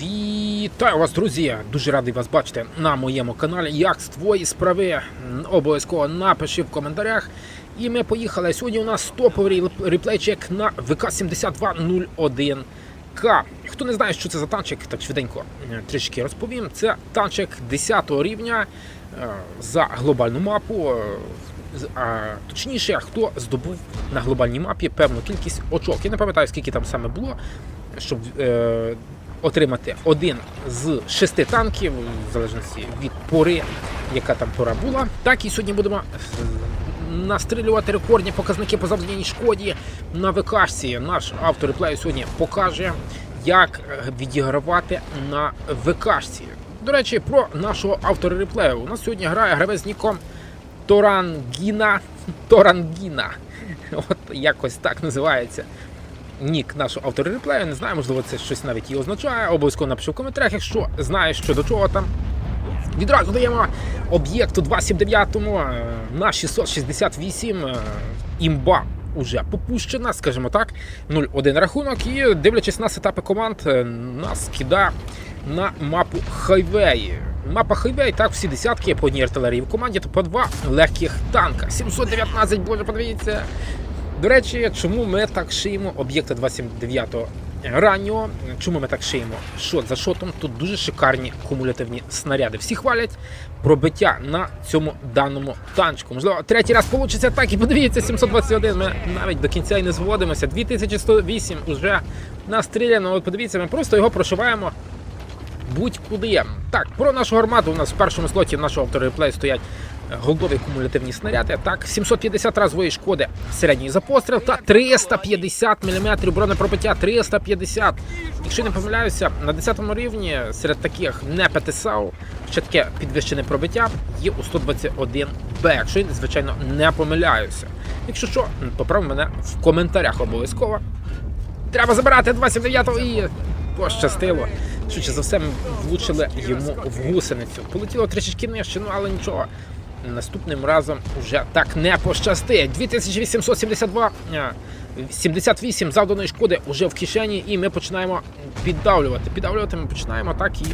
Вітаю вас, друзі! Дуже радий вас бачити на моєму каналі. Як з твої справи? Обов'язково напиши в коментарях. І ми поїхали. Сьогодні у нас топовий реп- реплейчик на ВК-7201К. Хто не знає, що це за танчик, так швиденько трішки розповім. Це танчик 10 рівня е, за глобальну мапу. е, А точніше, хто здобув на глобальній мапі певну кількість очок. Я не пам'ятаю, скільки там саме було, щоб е, отримати один з шести танків, в залежності від пори, яка там пора була. Так і сьогодні будемо е, настрілювати рекордні показники по завданій шкоді на ВКшці. Наш автор реплею сьогодні покаже, як е, відігравати на ВКшці. До речі, про нашого автора реплею. У нас сьогодні грає гравець ніком Торангіна. Торангіна. От якось так називається нік нашого автора реплею. Не знаю, можливо, це щось навіть і означає. Обов'язково напиши в коментарях, якщо знаєш, що до чого там. Відразу даємо об'єкту 279 е, на 668 е, імба уже попущена, скажімо так, 0-1 рахунок. І дивлячись на сетапи команд, е, нас кидає на мапу хайвей. Мапа хайвей, так, всі десятки по одній артилерії в команді, то по два легких танка. 719, боже, подивіться. До речі, чому ми так шиємо об'єкта 279 раннього? Чому ми так шиємо? Шот за шотом. Тут дуже шикарні кумулятивні снаряди. Всі хвалять пробиття на цьому даному танчику. Можливо, третій раз вийде так і подивіться, 721. Ми навіть до кінця і не зводимося. 2108 уже настріляно. От подивіться, ми просто його прошиваємо будь-куди. Так, про нашу гармату у нас в першому слоті нашого автореплею стоять е, голдові кумулятивні снаряди. Так, 750 разової шкоди середній за постріл та 350 мм бронепробиття. 350. Якщо не помиляюся, на 10 рівні серед таких не ПТСАУ, ще таке підвищене пробиття є у 121Б, якщо я, звичайно, не помиляюся. Якщо що, поправ мене в коментарях обов'язково. Треба забирати 29-го і пощастило. Швидше за все, ми влучили йому в гусеницю. Полетіло трішечки нижче, ну але нічого. Наступним разом вже так не пощастить. 2872, 78 завданої шкоди вже в кишені, і ми починаємо піддавлювати. Піддавлювати ми починаємо так і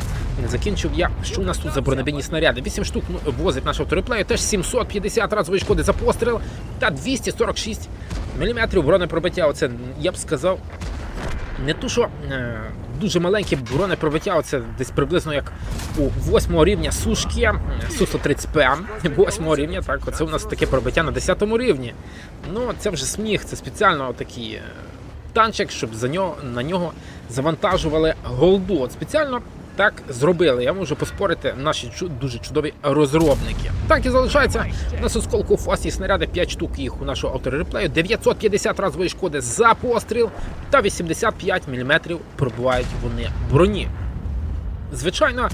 закінчив я. Що у нас тут за бронебійні снаряди? 8 штук ну, возить наш автореплею, теж 750 разової шкоди за постріл та 246 мм бронепробиття. Оце я б сказав, не то, що е, дуже маленьке бронепробиття, оце десь приблизно як у 8 рівня сушки Су-130П, 8 рівня, так, оце у нас таке пробиття на 10 рівні. Ну, це вже сміх, це спеціально такий е, танчик, щоб за нього, на нього завантажували голду. От спеціально так зробили. Я можу поспорити наші дуже чудові розробники. Так і залишається у нас осколку фасі снаряди 5 штук їх у нашого автореплею, 950 разової шкоди за постріл та 85 мм пробувають вони броні. Звичайно,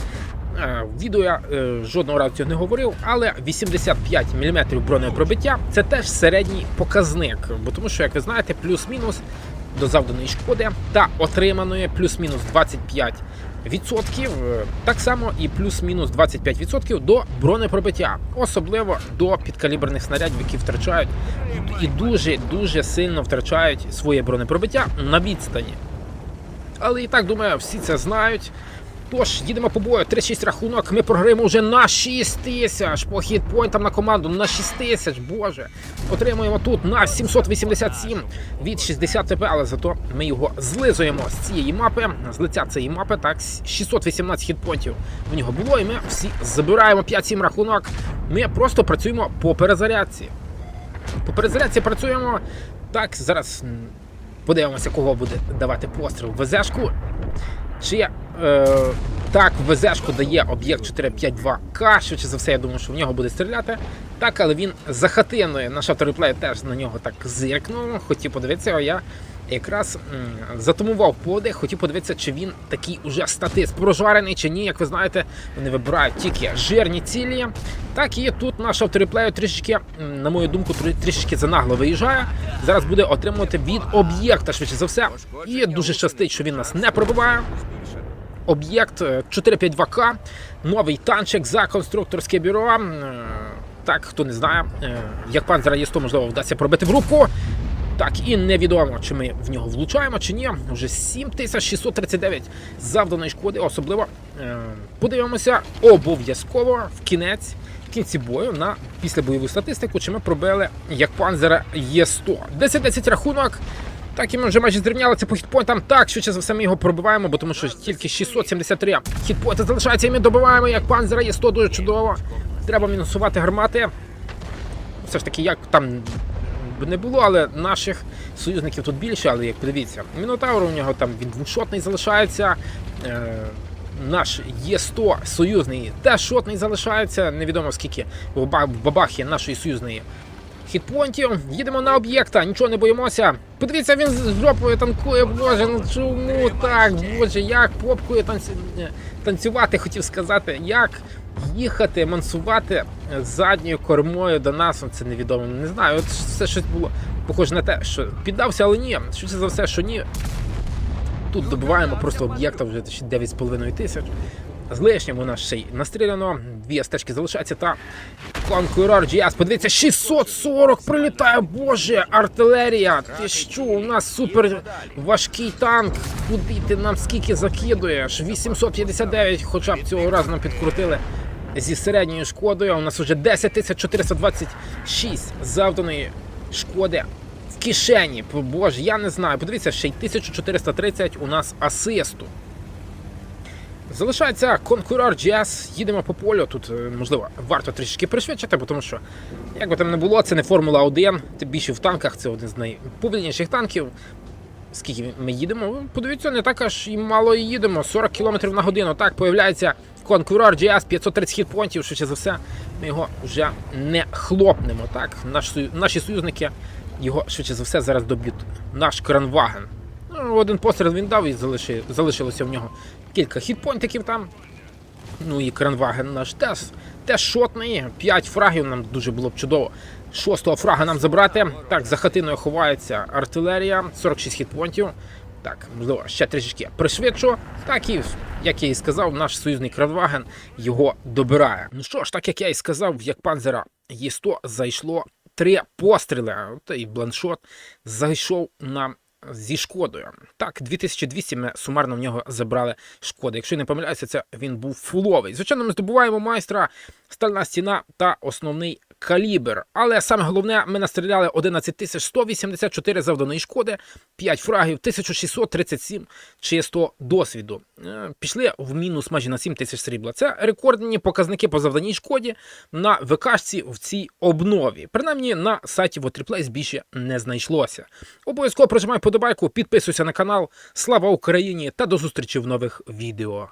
е, в відео я е, жодного разу цього не говорив, але 85 мм бронепробиття це теж середній показник, бо тому що, як ви знаєте, плюс-мінус до завданої шкоди та отриманої плюс-мінус 25 відсотків, е, так само і плюс-мінус 25 відсотків до бронепробиття, особливо до підкаліберних снарядів, які втрачають і дуже дуже сильно втрачають своє бронепробиття на відстані. Але і так думаю, всі це знають. Тож, їдемо по бою, 3-6 рахунок, ми програємо вже на 6 тисяч по хітпойнтам на команду, на 6 тисяч, боже. Отримуємо тут на 787 від 60 ТП, але зато ми його злизуємо з цієї мапи, з лиця цієї мапи, так, 618 хітпойнтів в нього було, і ми всі забираємо 5-7 рахунок. Ми просто працюємо по перезарядці. По перезарядці працюємо. Так, зараз подивимося, кого буде давати постріл. ВЗшку. Чи е, так, ВЗшку дає об'єкт 452К. Швидше за все, я думаю, що в нього буде стріляти. Так, але він за хатиною. Наш автореплей теж на нього так зиркнув. Хотів подивитися, а я якраз м, затумував подих, хотів подивитися, чи він такий уже статист прожарений чи ні. Як ви знаєте, вони вибирають тільки жирні цілі. Так і тут наш автореплею трішечки, на мою думку, трі- трішечки занагло виїжджає. Зараз буде отримувати від об'єкта, швидше за все. І дуже щастить, що він нас не пробиває. Об'єкт е, 452К, новий танчик за конструкторське бюро. Е, Так, хто не знає, е, як пан Зараєсто, можливо, вдасться пробити в рубку. Так, і невідомо, чи ми в нього влучаємо, чи ні. Вже 7639 завданої шкоди. Особливо е, подивимося обов'язково в кінець. Кінці бою на після бойову статистику, чи ми пробили як панзера Є100. 10-10 рахунок. Так, і ми вже майже зрівнялися по хітпоінтам. Так, швидше за все ми його пробиваємо, бо тому що тільки 673 хітпоінти залишається, і ми добиваємо як панзера Є100 дуже чудово. Треба мінусувати гармати. Все ж таки, як там не було, але наших союзників тут більше, але як подивіться, Мінотавр у нього там він двошотний залишається. Е, наш Є100 союзний теж шотний залишається. Невідомо скільки в баба- в бабахі нашої союзної хітпонтів. Їдемо на об'єкта, нічого не боїмося. Подивіться, він з жопою танкує, боже, ну чому так? Боже, як попкою танці... е, танцювати, хотів сказати, як їхати, мансувати задньою кормою до нас, це невідомо. Не знаю, от все щось було похоже на те, що піддався, але ні. Швидше за все, що ні. Тут добиваємо просто об'єкта вже 9,5 тисяч. З лишнім у нас ще й настріляно, дві стежки залишаються та Конкурор GS, подивіться, 640 прилітає, боже, артилерія. Ти що, у нас супер важкий танк. Куди ти нам скільки закидуєш? 859, хоча б цього разу нам підкрутили зі середньою шкодою. У нас вже 10 426 завданої шкоди в кишені. Боже, я не знаю. Подивіться, ще й 1430 у нас асисту. Залишається конкурор GS, їдемо по полю. Тут, е, можливо, варто трішки пришвидшити, тому що, як би там не було, це не Формула 1, тим більше в танках, це один з найповільніших танків. Скільки ми їдемо? Подивіться, не так аж і мало і їдемо. 40 км на годину. Так, появляється конкурор GS 530 хітпонтів, швидше за все, ми його вже не хлопнемо. Так, Наш, наші союзники його швидше за все зараз доб'ють. Наш кранваген. Ну, один постріл він дав і залиши, залишилося в нього кілька хітпонтиків там. Ну і кранваген наш теж, теж шотний. 5 фрагів нам дуже було б чудово. Шостого фрага нам забрати. Так, за хатиною ховається артилерія, 46 хітпонтів. Так, можливо, ще трішечки пришвидшу. Так і, як я і сказав, наш союзний кранваген його добирає. Ну що ж, так як я і сказав, як панзера Є100 зайшло три постріли. Та і бланшот зайшов нам зі шкодою. Так, 2200 ми сумарно в нього забрали шкоди. Якщо я не помиляюся, це він був фуловий. Звичайно, ми здобуваємо майстра, стальна стіна та основний калібр. Але саме головне, ми настріляли 11 184 завданої шкоди, 5 фрагів, 1637 чисто досвіду. Е, Пішли в мінус майже на 7 тисяч срібла. Це рекордні показники по завданій шкоді на ВКшці в цій обнові. Принаймні на сайті WaterPlace більше не знайшлося. Обов'язково прожимай подобайку, підписуйся на канал. Слава Україні та до зустрічі в нових відео.